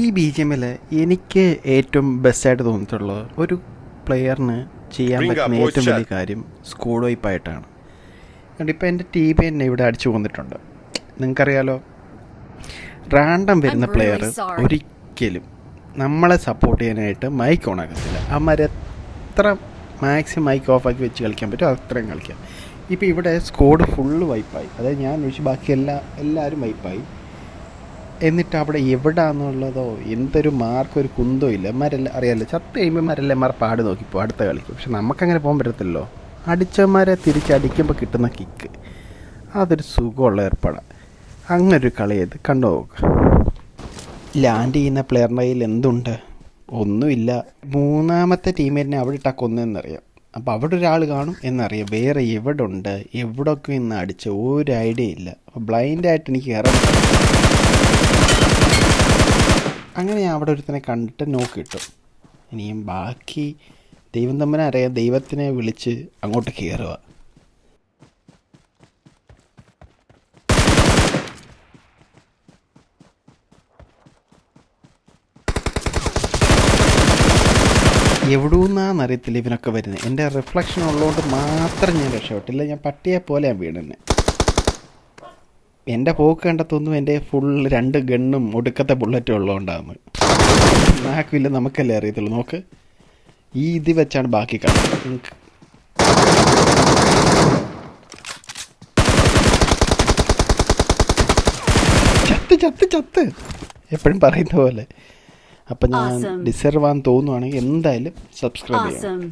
ഈ B G എമ്മിൽ എനിക്ക് ഏറ്റവും ബെസ്റ്റായിട്ട് തോന്നിയിട്ടുള്ളത് ഒരു പ്ലെയറിന് ചെയ്യാൻ പറ്റുന്ന ഏറ്റവും. വലിയ കാര്യം സ്കോഡ് വൈപ്പായിട്ടാണ് അതുകൊണ്ട് ഇപ്പോൾ എന്റെ ടീം എന്നെ ഇവിടെ അടിച്ചു പോന്നിട്ടുണ്ട് നിങ്ങൾക്കറിയാലോ റാൻഡം വരുന്ന പ്ലെയർ ഒരിക്കലും നമ്മളെ സപ്പോർട്ട് ചെയ്യാനായിട്ട് മൈക്ക് ഓൺ ആക്കത്തില്ല. അവന്മാർ എത്ര മാക്സിമം മൈക്ക് ഓഫാക്കി വെച്ച് കളിക്കാൻ പറ്റും അത്രയും കളിക്കാം. ഇപ്പോൾ ഇവിടെ സ്കോഡ് ഫുള്ള് വൈപ്പായി അതായത് ഞാൻ ഒഴിച്ച് ബാക്കി എല്ലാ എല്ലാവരും വൈപ്പായി എന്നിട്ട് അവിടെ എവിടാന്നുള്ളതോ എന്തൊരു മാർക്ക് ഒരു കുന്തോ ഇല്ല. മരല്ല അറിയാമല്ലോ ചത്ത് കഴിയുമ്പോൾ മരല്ലേ മാർ പാട് നോക്കിപ്പോ അടുത്ത കളിക്ക്. പക്ഷെ നമുക്കങ്ങനെ പോകാൻ പറ്റത്തില്ലല്ലോ. അടിച്ചവന്മാരെ തിരിച്ചടിക്കുമ്പോൾ കിട്ടുന്ന കിക്ക് അതൊരു സുഖമുള്ള ഏർപ്പാടാണ് അങ്ങനെ ഒരു കളി ചെയ്ത് കണ്ടു? നോക്കുക ലാൻഡ് ചെയ്യുന്ന പ്ലെയറിന്റെ കയ്യിൽ എന്തുണ്ട്? ഒന്നുമില്ല. മൂന്നാമത്തെ ടീമിനെ അവിടെ ഇട്ടാ കൊന്നെന്നറിയാം. അപ്പോൾ അവിടെ ഒരാൾ കാണും എന്നറിയാം. വേറെ എവിടെ ഉണ്ട് എവിടെയൊക്കെ ഇന്ന് അടിച്ച? ഒരു ഐഡിയ ഇല്ല. അപ്പോൾ ബ്ലൈൻഡായിട്ട് എനിക്ക് കയറാൻ അങ്ങനെ ഞാൻ അവിടെ ഒരുത്തനെ കണ്ടിട്ട് നോക്ക് കിട്ടും ഇനിയും ബാക്കി ദൈവം തമ്മിനെ അറിയാം ദൈവത്തിനെ വിളിച്ച് അങ്ങോട്ട് കയറുക എവിടുന്നാന്നറിയത്തില്ല ഇവനൊക്കെ വരുന്നത് എന്റെ റിഫ്ലക്ഷൻ ഉള്ളതുകൊണ്ട് മാത്രം ഞാൻ രക്ഷപ്പെട്ടില്ല. ഞാൻ പട്ടിയെ പോലെ ഞാൻ വീണെന്നെ. എന്റെ പോക്ക് കണ്ടത്തൊന്നും എന്റെ ഫുൾ രണ്ട് ഗണ്ണും ഒടുക്കത്തെ ബുള്ളറ്റും ഉള്ളതുകൊണ്ടാണ് നാക്കില്ല നമുക്കല്ലേ അറിയത്തുള്ളൂ. നോക്ക്. ഈ ഇത് വെച്ചാണ് ബാക്കി കാണുന്നത്. ചത്ത് ചത്ത് ചത്ത്. എപ്പോഴും പറയുന്ന പോലെ. അപ്പം ഞാൻ. ഡിസർവ് ആണെന്ന് തോന്നുവാണെങ്കിൽ എന്തായാലും സബ്സ്ക്രൈബ് Awesome.